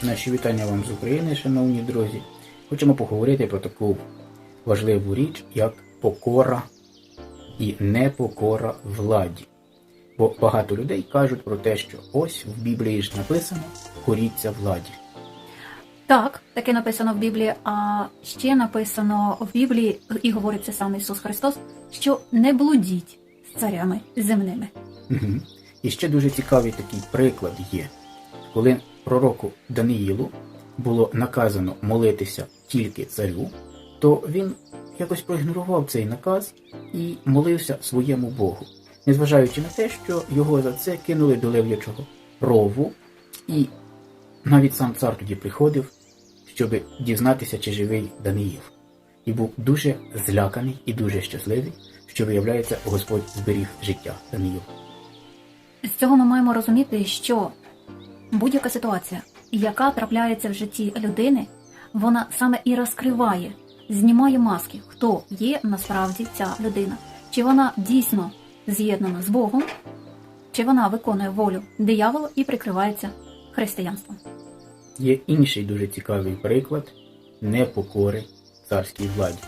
Наші вітання вам з України, шановні друзі. Хочемо поговорити про таку важливу річ, як покора і непокора владі. Бо багато людей кажуть про те, що ось в Біблії ж написано коріться владі. Так, таке написано в Біблії, а ще написано в Біблії, і говорить це сам Ісус Христос, що не блудіть з царями земними. Мгм. І ще дуже цікавий такий приклад є, коли пророку Даниїлу було наказано молитися тільки царю, то він якось проігнорував цей наказ і молився своєму Богу, незважаючи на те, що його за це кинули до лев'ячого рову, і навіть сам цар тоді приходив, щоб дізнатися, чи живий Даниїл. І був дуже зляканий і дуже щасливий, що виявляється, Господь зберіг життя Даниїла. З цього ми маємо розуміти, що будь-яка ситуація, яка трапляється в житті людини, вона саме і розкриває, знімає маски, хто є насправді ця людина. Чи вона дійсно з'єднана з Богом, чи вона виконує волю диявола і прикривається християнством. Є інший дуже цікавий приклад непокори царській владі.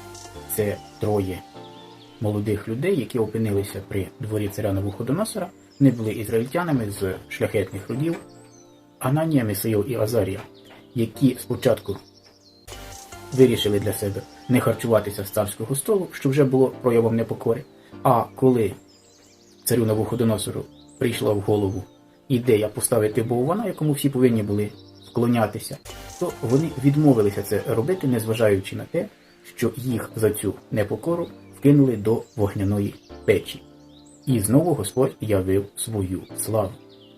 Це троє молодих людей, які опинилися при дворі царя Навуходоносора. Вони були ізраїльтянами з шляхетних родів, Ананія, Мисаїл і Азарія, які спочатку вирішили для себе не харчуватися з царського столу, що вже було проявом непокори. А коли царю Навуходоносору прийшла в голову ідея поставити Боввана, якому всі повинні були вклонятися, то вони відмовилися це робити, незважаючи на те, що їх за цю непокору вкинули до вогняної печі. І знову Господь явив свою славу.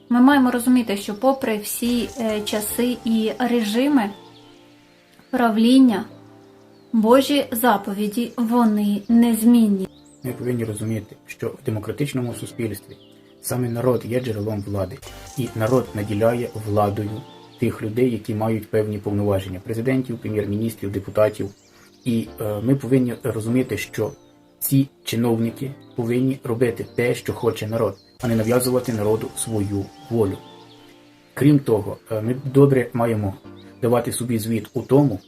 Ми маємо розуміти, що попри всі е, часи і режими правління, Божі заповіді вони незмінні. Ми повинні розуміти, що в демократичному суспільстві саме народ є джерелом влади, і народ наділяє владою тих людей, які мають певні повноваження президентів, прем'єр-міністрів, депутатів. І е, ми повинні розуміти, що ці чиновники повинні робити те, що хоче народ, а не нав'язувати народу свою волю. Крім того, е, ми добре маємо давати собі звіт у тому,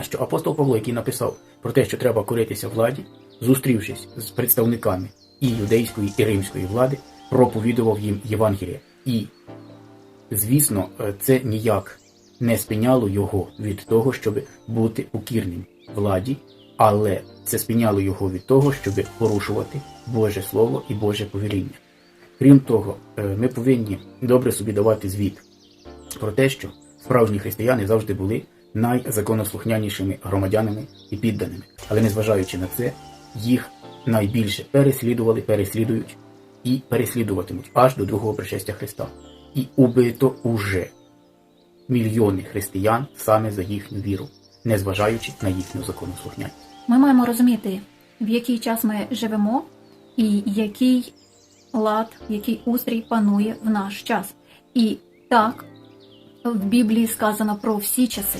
що апостол Павло, який написав про те, що треба коритися владі, зустрівшись з представниками і юдейської, і римської влади, проповідував їм Євангеліє. І, звісно, е, це ніяк не спиняло його від того, щоб бути покірним владі, але це спиняло його від того, щоб порушувати Боже Слово і Боже повеління. Крім того, е, ми повинні добре собі давати звіт про те, що справжні християни завжди були найзаконослухнянішими громадянами і підданими. Але незважаючи на це, їх найбільше переслідували, переслідують і переслідуватимуть аж до другого пришестя Христа. І убито уже мільйони християн саме за їхню віру, незважаючи на їхню законослухняність. Ми маємо розуміти, в який час ми живемо, і який лад, який устрій панує в наш час. І так, в Біблії сказано про всі часи.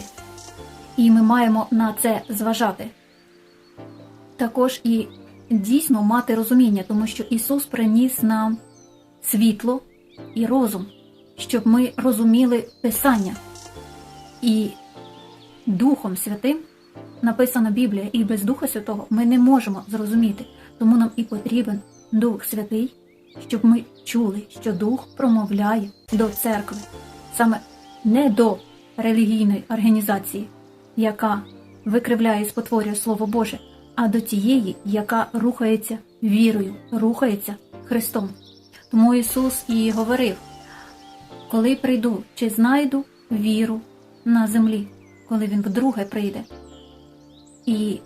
І ми маємо на це зважати. Також і дійсно мати розуміння, тому що Ісус приніс нам світло і розум, щоб ми розуміли Писання. І Духом Святим написана Біблія, і без Духа Святого ми не можемо зрозуміти. Тому нам і потрібен Дух Святий, щоб ми чули, що Дух промовляє до церкви, саме не до релігійної організації, яка викривляє і спотворює Слово Боже, а до тієї, яка рухається вірою, рухається Христом. Тому Ісус і говорив: коли прийду, чи знайду віру на землі, коли Він вдруге прийде. І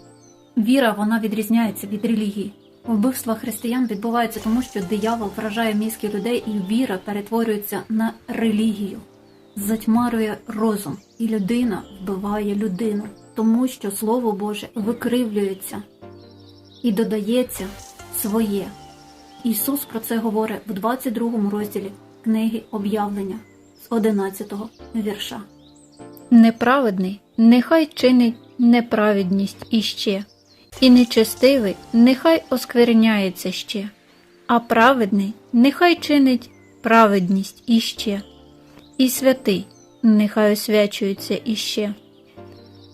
віра вона відрізняється від релігії. Вбивства християн відбуваються тому, що диявол вражає мізки людей, і віра перетворюється на релігію, затьмарює розум, і людина вбиває людину, тому що Слово Боже викривлюється і додається своє. Ісус про це говорить в 22 розділі книги об'явлення з 11 вірша. Неправедний нехай чинить неправедність іще, і нечестивий нехай оскверняється ще, а праведний нехай чинить праведність іще, і святий нехай освячуються іще.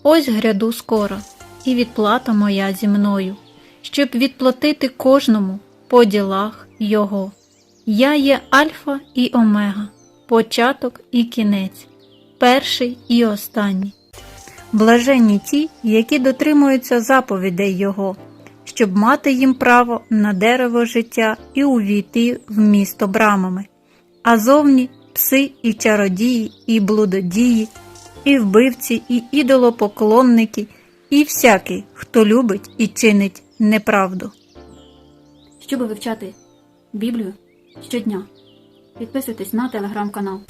Ось гряду скоро, і відплата моя зі мною, щоб відплатити кожному по ділах його. Я є Альфа і Омега, початок і кінець, перший і останній. Блаженні ті, які дотримуються заповідей Його, щоб мати їм право на дерево життя і увійти в місто брамами, а зовні пси і чародії, і блудодії, і вбивці, і ідолопоклонники, і всякий, хто любить і чинить неправду. Щоб вивчати Біблію щодня, підписуйтесь на телеграм-канал.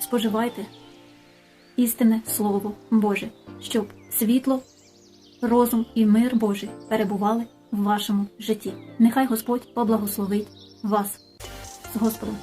Споживайте істинне Слово Боже, щоб світло, розум і мир Божий перебували в вашому житті. Нехай Господь поблагословить вас з Господом.